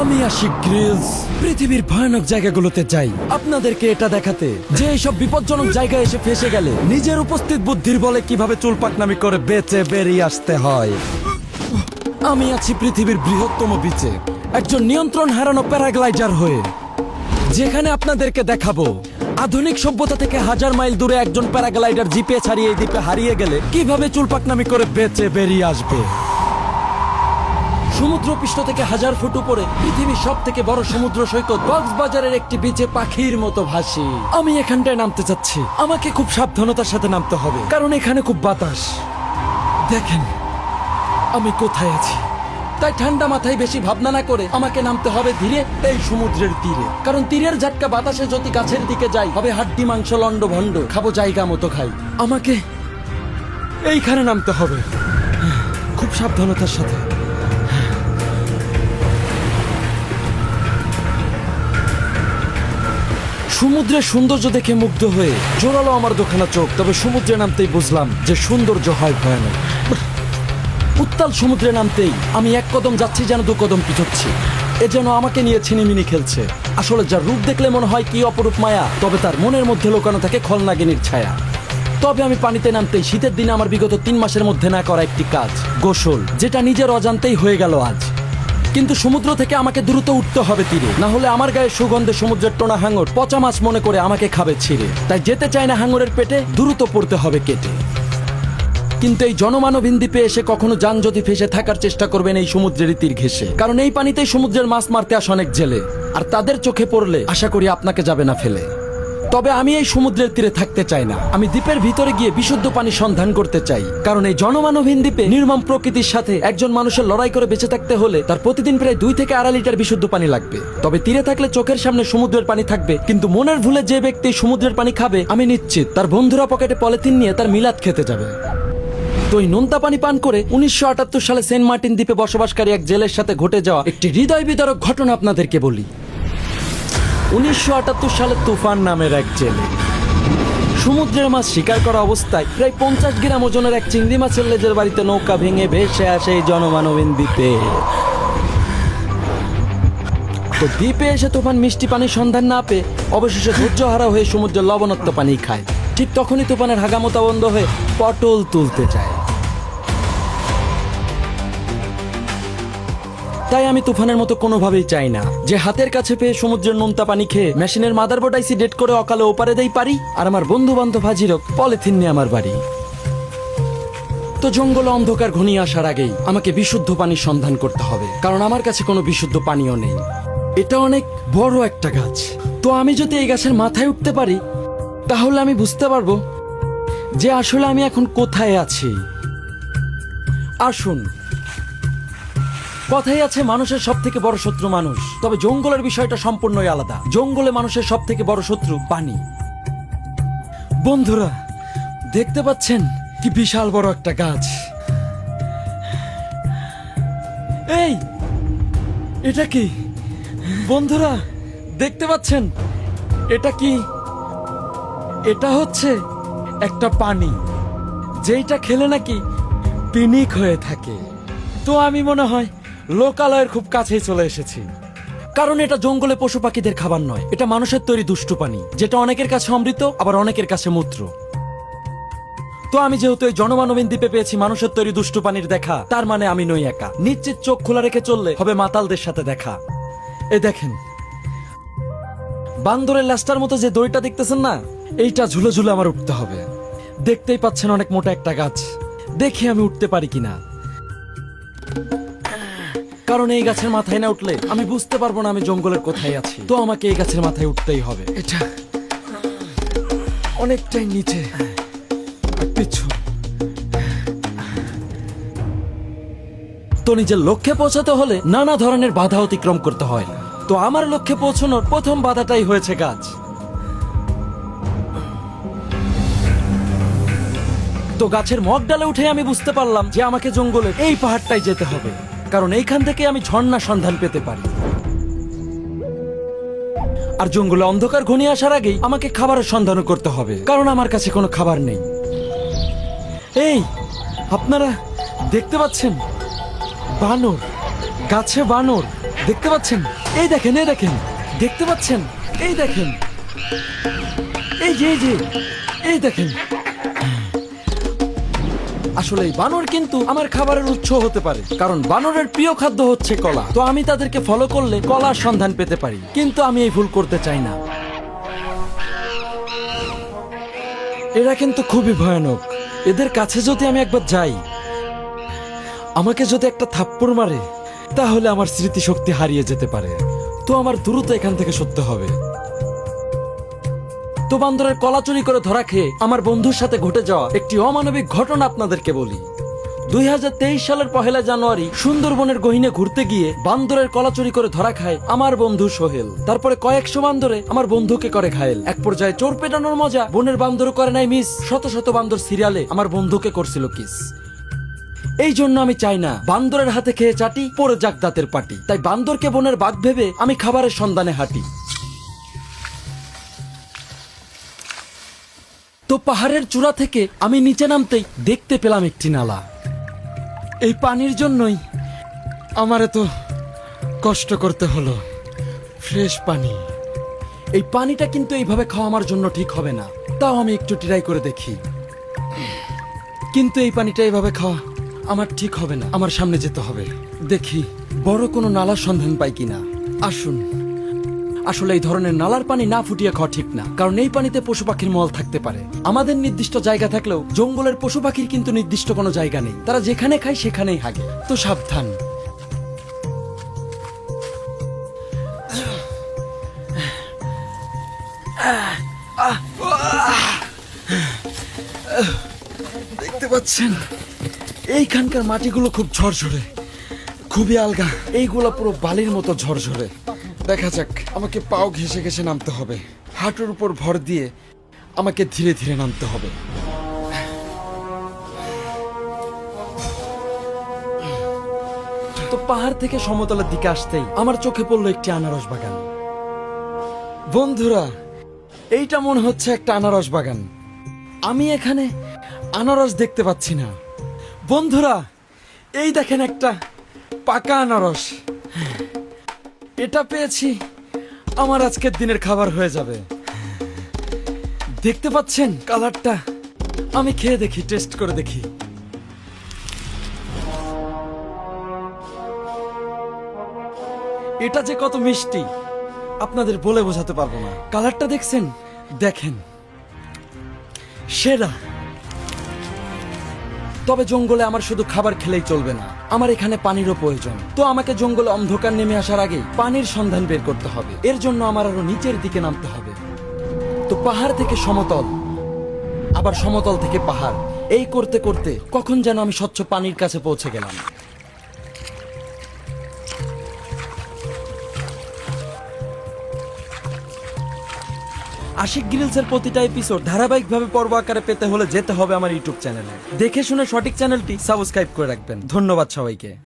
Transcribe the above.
আমি আসি গ্রিলস। পৃথিবীর ভয়ানক জায়গাগুলোতে যাই। আপনাদেরকে এটা দেখাতে, যে এইসব বিপজ্জনক জায়গায় এসে ফেসে গেলে নিজের উপস্থিত বুদ্ধির বলে কীভাবে চুলপাকনামি করে বেঁচে বেরিয়ে আসতে হয়। আমি আছি পৃথিবীর বৃহত্তম বিচে একজন নিয়ন্ত্রণ হারানো প্যারাগ্লাইডার হয়ে। যেখানে আপনাদেরকে দেখাবো, আধুনিক সভ্যতা থেকে হাজার মাইল দূরে একজন প্যারাগ্লাইডার জিপে ছাড়িয়ে দ্বীপে হারিয়ে গেলে কীভাবে চুলপাকনামি করে বেঁচে বেরিয়ে আসবে। সমুদ্র পৃষ্ঠ থেকে হাজার ফুট উপরে পৃথিবীর সব থেকে বড় সমুদ্র সৈকত কক্সবাজারের একটি বিচে পাখির মতো ভাসি। আমি এখানটায় নামতে চাচ্ছি। আমাকে খুব সাবধানতার সাথে নামতে হবে, কারণ এখানে খুব বাতাস। দেখেন, আমি কোথায় আছি। তাই ঠান্ডা মাথায় বেশি ভাবনা না করে আমাকে নামতে হবে ধীরে, এই সমুদ্রের তীরে। কারণ তীরের ঝাটকা বাতাসে যদি গাছের দিকে যাই হবে হাড্ডি, মাংস, লন্ড ভণ্ড, খাব জায়গা মতো খাই। আমাকে এইখানে নামতে হবে। খুব সাবধানতার সাথে। সমুদ্রের সৌন্দর্য দেখে মুগ্ধ হয়ে জোরালো আমার দোকানা চোখ, তবে সমুদ্রে নামতেই বুঝলাম যে সৌন্দর্য হয় ভয়ানক। উত্তাল সমুদ্রে নামতেই আমি এক কদম যাচ্ছি যেন দু কদম পিছচ্ছি। এ যেন আমাকে নিয়ে ছিনিমিনি খেলছে। আসলে যার রূপ দেখলে মনে হয় কি অপরূপ মায়া, তবে তার মনের মধ্যে লোকানো থাকে খলনাগিনীর ছায়া। তবে আমি পানিতে নামতেই শীতের দিনে আমার বিগত তিন মাসের মধ্যে না করা একটি কাজ, গোসল, যেটা নিজের অজান্তেই হয়ে গেল আজ। কিন্তু সমুদ্র থেকে আমাকে দ্রুত উঠতে হবে তীরে। না হলে আমার গায়ে সুগন্ধে সমুদ্রের টোনা হাঙর, পচা মাছ মনে করে আমাকে খাবে ছিঁড়ে। তাই যেতে চায় না হাঙরের পেটে, দ্রুত পড়তে হবে কেটে। কিন্তু এই জনমানবহীন দ্বীপে এসে কখনো যান যদি ফেসে থাকার চেষ্টা করবেন এই সমুদ্রের তীর ঘেসে কারণ এই পানিতেই সমুদ্রের মাছ মারতে আসে অনেক জেলে। আর তাদের চোখে পড়লে আশা করি আপনাকে যাবে না ফেলে। তবে আমি এই সমুদ্রের তীরে থাকতে চাই না। আমি দ্বীপের ভিতরে গিয়ে বিশুদ্ধ পানি সন্ধান করতে চাই। কারণ এই জনমানবহীন দ্বীপে নির্মম প্রকৃতির সাথে একজন মানুষের লড়াই করে বেঁচে থাকতে হলে তার প্রতিদিন প্রায় দুই থেকে আড়াই লিটার বিশুদ্ধ পানি লাগবে। তবে তীরে থাকলে চোখের সামনে সমুদ্রের পানি থাকবে, কিন্তু মনের ভুলে যে ব্যক্তি সমুদ্রের পানি খাবে, আমি নিশ্চিত তার বন্ধুরা পকেটে পলিথিন নিয়ে তার মিলাদ খেতে যাবে। তো এই নোনতা পানি পান করে উনিশশো আটাত্তর সালে সেন্ট মার্টিন দ্বীপে বসবাসকারী এক জেলের সাথে ঘটে যাওয়া একটি হৃদয় বিদারক ঘটনা আপনাদেরকে বলি। উনিশশো আটাত্তর সালে তুফান নামের এক জেলে। সমুদ্রের মাছ শিকার করা অবস্থায় প্রায় পঞ্চাশ গ্রাম ওজনের এক চিংড়ি মাছের লেজের বাড়িতে নৌকা ভেঙে ভেসে আসে এই জনমানবীন দ্বীপে। তো দ্বীপে এসে তুফান মিষ্টি পানির সন্ধান না পেয়ে অবশেষে ধৈর্য হারা হয়ে সমুদ্রের লবণাক্ত পানি খায়। ঠিক তখনই তুফানের হাগামতা বন্ধ হয়ে পটল তুলতে চায় তাই আমি তুফানের মতো কোনোভাবেই চাই না। যে হাতের কাছে পেয়ে সমুদ্রের নোনতা পানি খেয়ে মেশিনের মাদারবোর্ড আইসি ডেট করে অকালে ওপারে দেই পারি, আর আমার বন্ধু বান্ধব হাজির হোক, পলিথিন নিয়ে আমার বাড়ি। তো জঙ্গলে অন্ধকার ঘনিয়ে আসার আগেই আমাকে বিশুদ্ধ পানির সন্ধান করতে হবে, কারণ আমার কাছে কোনো বিশুদ্ধ পানিও নেই। এটা অনেক বড় একটা গাছ। তো আমি যদি এই গাছের মাথায় উঠতে পারি, তাহলে আমি বুঝতে পারব যে আসলে আমি এখন কোথায় আছি। আসুন কথাই আছে মানুষের সব থেকে বড় শত্রু মানুষ। তবে জঙ্গলের বিষয়টা সম্পূর্ণই আলাদা। জঙ্গলে মানুষের সব থেকে বড় শত্রু পানি। বন্ধুরা, দেখতে পাচ্ছেন কি বিশাল বড় একটা গাছ। এই, এটা কি? বন্ধুরা, দেখতে পাচ্ছেন? এটা কি? এটা হচ্ছে একটা পানি। যেইটা খেলে নাকি পিনিক হয়ে থাকে। তো আমি মনে হয় লোকালয়ের খুব কাছেই চলে এসেছি। কারণ এটা জঙ্গলে পশু পাখিদের খাবার নয়, এটা মানুষের তৈরি দুষ্টু পানি, যেটা অনেকের কাছে অমৃত, আবার অনেকের কাছে মূত্র। তো আমি যেহেতু এই জনমানবীন দ্বীপে পেয়েছি মানুষের তৈরি দুষ্টু পানির দেখা, তার মানে আমি নই একা। নিশ্চিত চোখ খোলা রেখে চললে হবে মাতালদের সাথে দেখা। এ দেখেন, বান্দরের লাস্টার মতো যে দড়িটা দেখতেছেন না, এইটা ঝুলে ঝুলে আমার উঠতে হবে। দেখতেই পাচ্ছেন অনেক মোটা একটা গাছ। দেখি আমি উঠতে পারি কিনা। কারণ এই গাছের মাথায় না উঠলে আমি বুঝতে পারব না আমি জঙ্গলের কোথায় আছি। তো আমাকে এই গাছের মাথায় উঠতেই হবে। এটা অনেকটাই নিচে। আর পিছু। তো নিজের লক্ষ্যে পৌঁছাতে হলে নানা ধরনের বাধা অতিক্রম করতে হয়। তো আমার লক্ষ্যে পৌঁছানোর প্রথম বাধাটাই হয়েছে গাছ। তো গাছের মগ ডালে উঠে আমি বুঝতে পারলাম যে আমাকে জঙ্গলে এই পাহাড়টাই যেতে হবে। কারণ এইখান থেকে আমি ঝর্ণা সন্ধান পেতে পারি। আর জঙ্গলে অন্ধকার ঘনিয়ে আসার আগেই আমাকে খাবারের সন্ধানও করতে হবে, কারণ আমার কাছে কোনো খাবার নেই। এই, আপনারা দেখতে পাচ্ছেন? বানর, গাছে বানর, দেখতে পাচ্ছেন? এই দেখেন এই দেখেন, দেখতে পাচ্ছেন? এই দেখেন। এই যে এই যে, এই দেখেন। আসলে বানর কিন্তু আমার খাবারের উৎস হতে পারে, কারণ বানরের প্রিয় খাদ্য হচ্ছে কলা। তো আমি তাদেরকে ফলো করলে কলার সন্ধান পেতে পারি, কিন্তু আমি এই ভুল করতে চাই না। এরা কিন্তু খুবই ভয়ানক। এদের কাছে যদি আমি একবার যাই, আমাকে যদি একটা থাপ্পড় মারে, তাহলে আমার স্মৃতিশক্তি হারিয়ে যেতে পারে। তো আমার দ্রুত এখান থেকে সরতে হবে। বান্দরের কলা চুরি করে ধরা খেয়ে আমার বন্ধুর সাথে ঘটে যাওয়া একটি অমানবিক ঘটনা আপনাদেরকে বলি। দুই হাজার তেইশ সালের পহেলা জানুয়ারি সুন্দরবনের গহিনে ঘুরতে গিয়ে বান্দরের কলা চুরি করে ধরা খায় আমার বন্ধু সোহেল। তারপরে কয়েকশো বান্দরে আমার বন্ধুকে করে ঘায়েল। এক পর্যায়ে চোর পেটানোর মজা বনের বান্দর করে নাই মিস। শত শত বান্দর সিরিয়ালে আমার বন্ধুকে করছিল কিস। এই জন্য আমি চাই না, বান্দরের হাতে খেয়ে চাটি পরে যাক দাঁতের পাটি। তাই বান্দরকে বনের বাঘ ভেবে আমি খাবারের সন্ধানে হাঁটি। তো পাহাড়ের চূড়া থেকে আমি নিচে নামতেই দেখতে পেলাম একটি নালা। এই পানির জন্যই আমার এত কষ্ট করতে হলো। ফ্রেশ পানি। এই পানিটা কিন্তু এইভাবে খাওয়া আমার জন্য ঠিক হবে না। তাও আমি একটু ট্রাই করে দেখি। কিন্তু এই পানিটা এইভাবে খাওয়া আমার ঠিক হবে না। আমার সামনে যেতে হবে। দেখি বড় কোনো নালার সন্ধান পাই কিনা। আসুন। আসলে এই ধরনের নালার পানি না ফুটিয়ে খাওয়া ঠিক না, কারণ এই পানিতে পশু পাখির মল থাকতে পারে। আমাদের নির্দিষ্ট জায়গা থাকলেও জঙ্গলের পশু পাখির কিন্তু নির্দিষ্ট কোনো জায়গা নেই। তারা যেখানে খায় সেখানেই হাগে। তো সাবধান। দেখতে পাচ্ছেন? এইখানকার মাটিগুলো খুব ঝরঝরে। খুবই আলগা। এইগুলো পুরো বালির মতো ঝরঝরে। দেখা যাক, আমাকে পাও ঘেসে ঘেসে নামতে হবে। হাঁটুর উপর ভর দিয়ে আমাকে ধীরে ধীরে নামতে হবে। তো পাহাড় থেকে সমতলের দিকে আসতেই আমার চোখে পড়ল একটি আনারস বাগান। বন্ধুরা, এইটা মনে হচ্ছে একটা আনারস বাগান। আমি এখানে আনারস দেখতে পাচ্ছি না। বন্ধুরা, এই দেখেন একটা পাকা আনারস। এটা পেয়েছি। আমার আজকের দিনের খাবার হয়ে যাবে। দেখতে পাচ্ছেন কালারটা? আমি খেয়ে দেখি, টেস্ট করে দেখি। এটা যে কত মিষ্টি, আপনাদের বলে বোঝাতে পারব না। কালারটা দেখছেন? দেখেন। সেরা। তবে জঙ্গলে আমার শুধু খাবার খেলেই চলবে না। আমার এখানে পানিরও প্রয়োজন। তো আমাকে জঙ্গলে অন্ধকার নেমে আসার আগে পানির সন্ধান বের করতে হবে। এর জন্য আমার আরও নিচের দিকে নামতে হবে। তো পাহাড় থেকে সমতল, আবার সমতল থেকে পাহাড়। এই করতে করতে কখন যেন আমি স্বচ্ছ পানির কাছে পৌঁছে গেলাম। আশিক গ্রিলসের প্রতিটা এপিসোড ধারাবাহিকভাবে পর্ব আকারে পেতে হলে যেতে হবে আমার ইউটিউব চ্যানেলে দেখে শুনে সঠিক চ্যানেলটি সাবস্ক্রাইব করে রাখবেন। ধন্যবাদ সবাইকে।